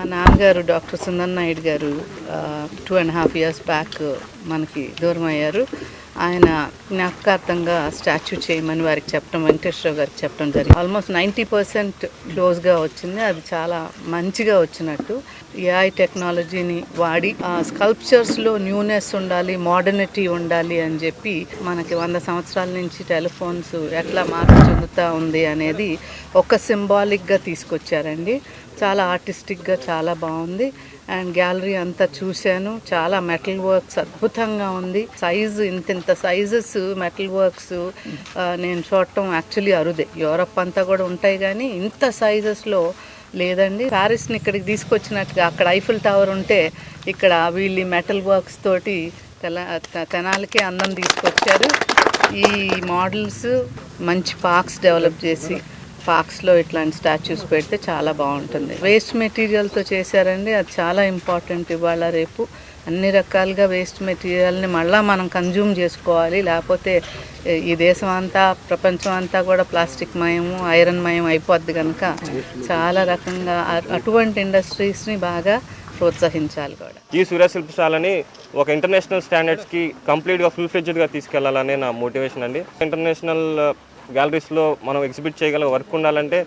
మా నాన్నగారు డాక్టర్ సుందర్ నాయుడు గారు two and half years back మనకి దూరం అయ్యారు ఆయన జ్ఞాపకార్థంగా స్టాచ్యూ చేయమని వారికి చెప్పడం వెంకటేశ్వర గారికి చెప్పడం జరిగింది. ఆల్మోస్ట్ నైంటీ పర్సెంట్ క్లోజ్గా వచ్చింది. అది చాలా మంచిగా వచ్చినట్టు. ఏఐ టెక్నాలజీని వాడి ఆ స్కల్ప్చర్స్లో న్యూనెస్ ఉండాలి మోడర్నిటీ ఉండాలి అని చెప్పి మనకి వంద సంవత్సరాల నుంచి టెలిఫోన్స్ ఎట్లా మార్పు చెందుతూ ఉంది అనేది ఒక సింబాలిక్గా తీసుకొచ్చారండి. చాలా ఆర్టిస్టిక్గా చాలా బాగుంది. అండ్ గ్యాలరీ అంతా చూశాను. చాలా మెటల్ వర్క్స్ అద్భుతంగా ఉంది. సైజు ఇంత ఇంత సైజెస్ మెటల్ వర్క్స్ నేను చూడటం యాక్చువల్లీ అరుదే. యూరప్ అంతా కూడా ఉంటాయి కానీ ఇంత సైజెస్లో లేదండి. ప్యారిస్ని ఇక్కడికి తీసుకొచ్చినట్టుగా అక్కడ ఐఫిల్ టవర్ ఉంటే ఇక్కడ వీళ్ళు మెటల్ వర్క్స్ తోటి తెల తెనాలకే తెనాలికే అందం తీసుకొచ్చారు. ఈ మోడల్స్ మంచి పార్క్స్ డెవలప్ చేసి పార్క్స్లో ఇట్లాంటి స్టాచ్యూస్ పెడితే చాలా బాగుంటుంది. వేస్ట్ మెటీరియల్తో చేశారండి. అది చాలా ఇంపార్టెంట్ ఇవాళ రేపు. అన్ని రకాలుగా వేస్ట్ మెటీరియల్ని మళ్ళీ మనం కన్జ్యూమ్ చేసుకోవాలి. లేకపోతే ఈ దేశం అంతా ప్రపంచం అంతా కూడా ప్లాస్టిక్ మయము ఐరన్ మయం అయిపోద్ది కనుక చాలా రకంగా అటువంటి ఇండస్ట్రీస్ని బాగా ప్రోత్సహించాలి కూడా. ఈ సూర్యశిల్పశాలని ఒక ఇంటర్నేషనల్ స్టాండర్డ్స్కి కంప్లీట్గా ఫుల్ ఫ్లెడ్జ్డ్గా తీసుకెళ్ళాలనే నా మోటివేషన్ అండి. ఇంటర్నేషనల్ గ్యాలరీస్లో మనం ఎగ్జిబిట్ చేయగల వర్క్ ఉండాలంటే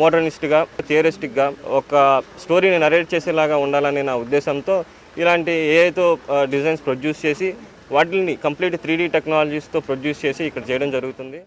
మోడర్నిస్ట్గా థియరిస్టిక్గా ఒక స్టోరీని నరేట్ చేసేలాగా ఉండాలనే నా ఉద్దేశంతో ఇలాంటి ఏఐతో డిజైన్స్ ప్రొడ్యూస్ చేసి వాటిని కంప్లీట్ త్రీ డీ టెక్నాలజీస్తో ప్రొడ్యూస్ చేసి ఇక్కడ చేయడం జరుగుతుంది.